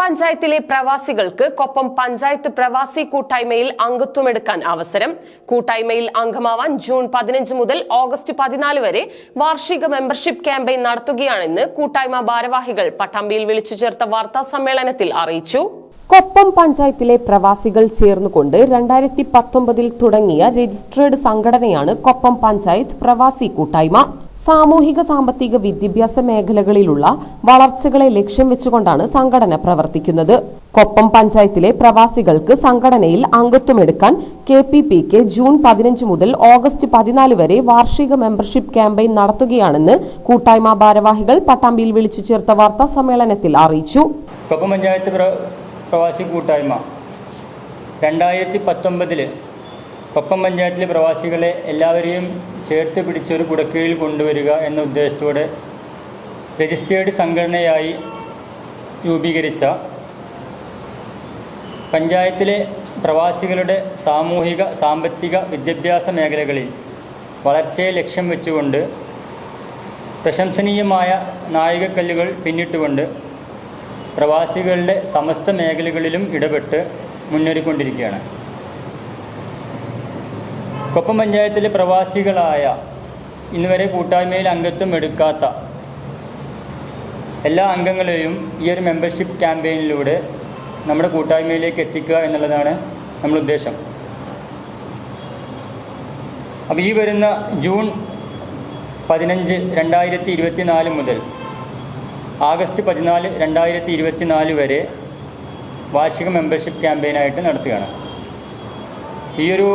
പഞ്ചായത്തിലെ പ്രവാസികൾക്ക് കൊപ്പം പഞ്ചായത്ത് പ്രവാസി കൂട്ടായ്മയിൽ അംഗത്വമെടുക്കാൻ അവസരം. കൂട്ടായ്മയിൽ അംഗമാവാൻ ജൂൺ പതിനഞ്ച് മുതൽ ഓഗസ്റ്റ് പതിനാല് വരെ വാർഷിക മെമ്പർഷിപ്പ് ക്യാമ്പയിൻ നടത്തുകയാണെന്ന് കൂട്ടായ്മ ഭാരവാഹികൾ പട്ടാമ്പിയിൽ വിളിച്ചു ചേർത്ത വാർത്താ സമ്മേളനത്തിൽ അറിയിച്ചു. കൊപ്പം പഞ്ചായത്തിലെ പ്രവാസികൾ ചേർന്നുകൊണ്ട് രണ്ടായിരത്തി പത്തൊമ്പതിൽ തുടങ്ങിയ രജിസ്ട്രേഡ് സംഘടനയാണ് കൊപ്പം പഞ്ചായത്ത് പ്രവാസി കൂട്ടായ്മ. സാമൂഹിക സാമ്പത്തിക വിദ്യാഭ്യാസ മേഖലകളിലുള്ള വളർച്ചകളെ ലക്ഷ്യം വെച്ചുകൊണ്ടാണ് സംഘടന പ്രവർത്തിക്കുന്നത്. കൊപ്പം പഞ്ചായത്തിലെ പ്രവാസികൾക്ക് സംഘടനയിൽ അംഗത്വമെടുക്കാൻ K P P K June പതിനഞ്ച് മുതൽ ഓഗസ്റ്റ് പതിനാല് വരെ വാർഷിക മെമ്പർഷിപ്പ് ക്യാമ്പയിൻ നടത്തുകയാണെന്ന് കൂട്ടായ്മ ഭാരവാഹികൾ പട്ടാമ്പിയിൽ വിളിച്ചു ചേർത്ത വാർത്താ സമ്മേളനത്തിൽ അറിയിച്ചു. കൊപ്പം പഞ്ചായത്ത് പ്രവാസി കൂട്ടായ്മ. രണ്ടായിരത്തി പത്തൊമ്പതിൽ കൊപ്പം പഞ്ചായത്തിലെ പ്രവാസികളെ എല്ലാവരെയും ചേർത്ത് പിടിച്ചൊരു കുടക്കീഴിൽ കൊണ്ടുവരിക എന്ന ഉദ്ദേശത്തോടെ രജിസ്റ്റേർഡ് സംഘടനയായി രൂപീകരിച്ച പഞ്ചായത്തിലെ പ്രവാസികളുടെ സാമൂഹിക സാമ്പത്തിക വിദ്യാഭ്യാസ മേഖലകളിൽ വളർച്ചയെ ലക്ഷ്യം വെച്ചുകൊണ്ട് പ്രശംസനീയമായ നാഴികക്കല്ലുകൾ പിന്നിട്ടുകൊണ്ട് പ്രവാസികളുടെ സമസ്ത മേഖലകളിലും ഇടപെട്ട് മുന്നേറിക്കൊണ്ടിരിക്കുകയാണ്. കൊപ്പം പഞ്ചായത്തിലെ പ്രവാസികളായ ഇന്നുവരെ കൂട്ടായ്മയിൽ അംഗത്വം എടുക്കാത്ത എല്ലാ അംഗങ്ങളെയും ഈ ഒരു മെമ്പർഷിപ്പ് ക്യാമ്പയിനിലൂടെ നമ്മുടെ കൂട്ടായ്മയിലേക്ക് എത്തിക്കുക എന്നുള്ളതാണ് നമ്മുടെ ഉദ്ദേശം. അപ്പോൾ ഈ വരുന്ന ജൂൺ പതിനഞ്ച് രണ്ടായിരത്തി ഇരുപത്തി നാല് മുതൽ ആഗസ്റ്റ് പതിനാല് രണ്ടായിരത്തി ഇരുപത്തി നാല് വരെ വാർഷിക മെമ്പർഷിപ്പ് ക്യാമ്പയിനായിട്ട് നടത്തുകയാണ്. ഈ ഒരു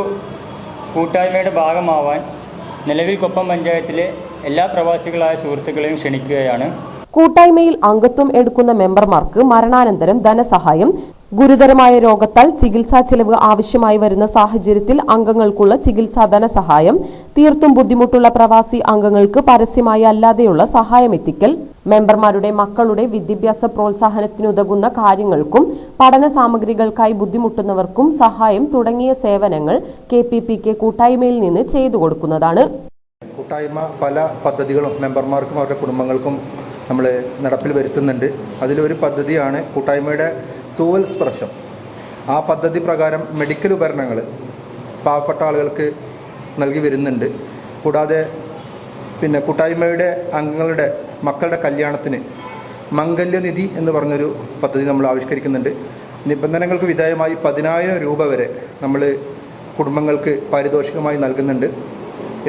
കൂട്ടായ്മയുടെ ഭാഗമാവാൻ നിലവിൽ കൊപ്പം പഞ്ചായത്തിലെ എല്ലാ പ്രവാസികളായ സുഹൃത്തുക്കളെയും ക്ഷണിക്കുകയാണ്. കൂട്ടായ്മയിൽ അംഗത്വം എടുക്കുന്ന മെമ്പർമാർക്ക് മരണാനന്തരം ധനസഹായം ഗുരുതരമായ രോഗത്താൽ ചികിത്സാ ചെലവ് ആവശ്യമായി വരുന്ന സാഹചര്യത്തിൽ അംഗങ്ങൾക്കുള്ള ചികിത്സാ ധനസഹായം തീർത്തും ബുദ്ധിമുട്ടുള്ള പ്രവാസി അംഗങ്ങൾക്ക് പരസ്യമായി അല്ലാതെയുള്ള സഹായം എത്തിക്കൽ മെമ്പർമാരുടെ മക്കളുടെ വിദ്യാഭ്യാസ പ്രോത്സാഹനത്തിനുതകുന്ന കാര്യങ്ങൾക്കും പഠന സാമഗ്രികൾക്കായി ബുദ്ധിമുട്ടുന്നവർക്കും സഹായം തുടങ്ങിയ സേവനങ്ങൾ കെ പി പി കെ കൂട്ടായ്മയിൽ നിന്ന് ചെയ്തു കൊടുക്കുന്നതാണ്. കൂട്ടായ്മ പല പദ്ധതികളും മെമ്പർമാർക്കും അവരുടെ കുടുംബങ്ങൾക്കും നമ്മൾ നടപ്പിൽ വരുത്തുന്നുണ്ട്. അതിലൊരു പദ്ധതിയാണ് കൂട്ടായ്മയുടെ തൂവൽ സ്പർശം ആ പദ്ധതി പ്രകാരം മെഡിക്കൽ ഉപകരണങ്ങൾ പാവപ്പെട്ട ആളുകൾക്ക് നൽകി വരുന്നുണ്ട്. കൂടാതെ പിന്നെ കൂട്ടായ്മയുടെ അംഗങ്ങളുടെ മക്കളുടെ കല്യാണത്തിന് മംഗല്യനിധി എന്ന് പറഞ്ഞൊരു പദ്ധതി നമ്മൾ ആവിഷ്കരിക്കുന്നുണ്ട്. നിബന്ധനകൾക്ക് വിധേയമായി പതിനായിരം രൂപ വരെ നമ്മൾ കുടുംബങ്ങൾക്ക് പാരിതോഷികമായി നൽകുന്നുണ്ട്.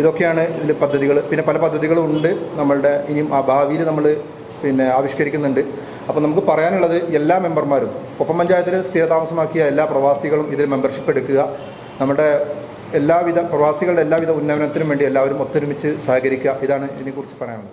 ഇതൊക്കെയാണ് ഇതിൽ പദ്ധതികൾ. പിന്നെ പല പദ്ധതികളും ഉണ്ട് നമ്മളുടെ ഇനിയും ആ ഭാവിയിൽ നമ്മൾ പിന്നെ ആവിഷ്കരിക്കുന്നുണ്ട്. അപ്പോൾ നമുക്ക് പറയാനുള്ളത് എല്ലാ മെമ്പർമാരും കൊപ്പം പഞ്ചായത്തിൽ സ്ഥിരതാമസമാക്കിയ എല്ലാ പ്രവാസികളും ഇതിൽ മെമ്പർഷിപ്പ് എടുക്കുക. നമ്മുടെ എല്ലാവിധ പ്രവാസികളുടെ എല്ലാവിധ ഉന്നമനത്തിനും വേണ്ടി എല്ലാവരും ഒത്തൊരുമിച്ച് സഹകരിക്കുക. ഇതാണ് ഇതിനെക്കുറിച്ച് പറയാനുള്ളത്.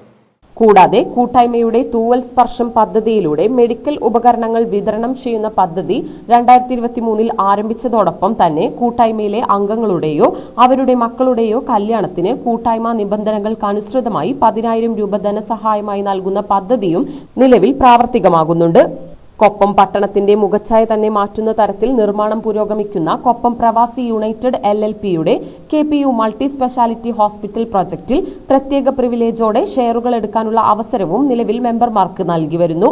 കൂടാതെ കൂട്ടായ്മയുടെ തൂവൽ സ്പർശം പദ്ധതിയിലൂടെ മെഡിക്കൽ ഉപകരണങ്ങൾ വിതരണം ചെയ്യുന്ന പദ്ധതി രണ്ടായിരത്തി ഇരുപത്തി മൂന്നിൽ ആരംഭിച്ചതോടൊപ്പം തന്നെ കൂട്ടായ്മയിലെ അംഗങ്ങളുടെയോ അവരുടെ മക്കളുടെയോ കല്യാണത്തിന് കൂട്ടായ്മ നിബന്ധനകൾക്കനുസൃതമായി പതിനായിരം രൂപ ധനസഹായമായി നൽകുന്ന പദ്ധതിയും നിലവിൽ പ്രാവർത്തികമാകുന്നുണ്ട്. കൊപ്പം പട്ടണത്തിന്റെ മുഖച്ഛായ തന്നെ മാറ്റുന്ന തരത്തിൽ നിർമ്മാണം പുരോഗമിക്കുന്ന കൊപ്പം പ്രവാസി യുണൈറ്റഡ് എൽ എൽ പിയുടെ K P U multi speciality hospital പ്രൊജക്ടിൽ പ്രത്യേക പ്രിവിലേജോടെ ഷെയറുകൾ എടുക്കാനുള്ള അവസരവും നിലവിൽ മെമ്പർമാർക്ക് നൽകി വരുന്നു.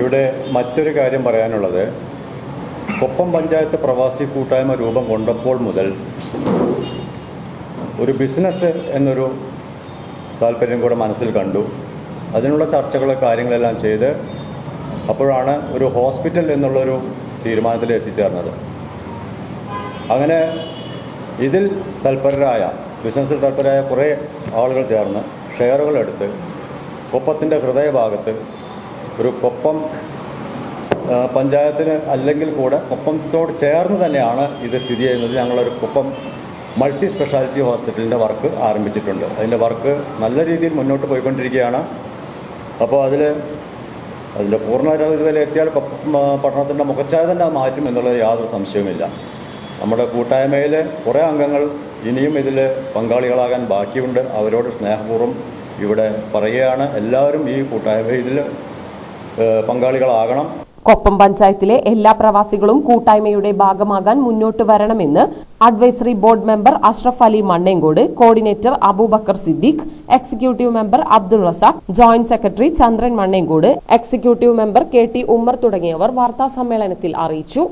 ഇവിടെ മറ്റൊരു കാര്യം പറയാനുള്ളത്. കൊപ്പം പഞ്ചായത്ത് പ്രവാസി കൂട്ടായ്മ രൂപം കൊണ്ടപ്പോൾ മുതൽ ഒരു ബിസിനസ് എന്നൊരു താല്പര്യം കൂടെ മനസ്സിൽ കണ്ടു. അതിനുള്ള ചർച്ചകൾ കാര്യങ്ങളെല്ലാം ചെയ്ത് അപ്പോഴാണ് ഒരു ഹോസ്പിറ്റൽ എന്നുള്ളൊരു തീരുമാനത്തിൽ എത്തിച്ചേർന്നത്. അങ്ങനെ ഇതിൽ തൽപരരായ ബിസിനസ്സിൽ തൽപരരായ കുറേ ആളുകൾ ചേർന്ന് ഷെയറുകൾ എടുത്ത് കൊപ്പത്തിന്റെ ഹൃദയഭാഗത്ത് ഒരു കൊപ്പം പഞ്ചായത്തിന് അല്ലെങ്കിൽ കൂടെ കൊപ്പത്തോട് ചേർന്ന് തന്നെയാണ് ഇത് സ്ഥിതി ചെയ്യുന്നത്. ഞങ്ങളൊരു കൊപ്പം മൾട്ടി സ്പെഷ്യാലിറ്റി ഹോസ്പിറ്റലിന്റെ വർക്ക് ആരംഭിച്ചിട്ടുണ്ട്. അതിന്റെ വർക്ക് നല്ല രീതിയിൽ മുന്നോട്ട് പോയിക്കൊണ്ടിരിക്കുകയാണ്. അപ്പോൾ അതിൽ അതിന്റെ പൂർണ ഇതുവരെ എത്തിയാൽ പട്ടണത്തിന്റെ മുഖച്ഛായ തന്നെ മാറ്റും എന്നുള്ളത് യാതൊരു സംശയവുമില്ല. നമ്മുടെ കൂട്ടായ്മയിൽ കുറേ അംഗങ്ങൾ ഇനിയും ഇതിൽ പങ്കാളികളാകാൻ ബാക്കിയുണ്ട്. അവരോട് സ്നേഹപൂർവം ഇവിടെ പറയുകയാണ്. എല്ലാവരും ഈ കൂട്ടായ്മ ഇതിൽ പങ്കാളികളാകണം. കൊപ്പം പഞ്ചായത്തിലെ എല്ലാ പ്രവാസികളും കൂട്ടായ്മയുടെ ഭാഗമാകാൻ മുന്നോട്ട് വരണമെന്ന് advisory board member Ashraf Ali Mannengode coordinator Abubakar Siddique executive member Abdul Razak joint secretary Chandran Mannengode executive member K T Ummer തുടങ്ങിയവർ വാർത്താ സമ്മേളനത്തിൽ അറിയിച്ചു.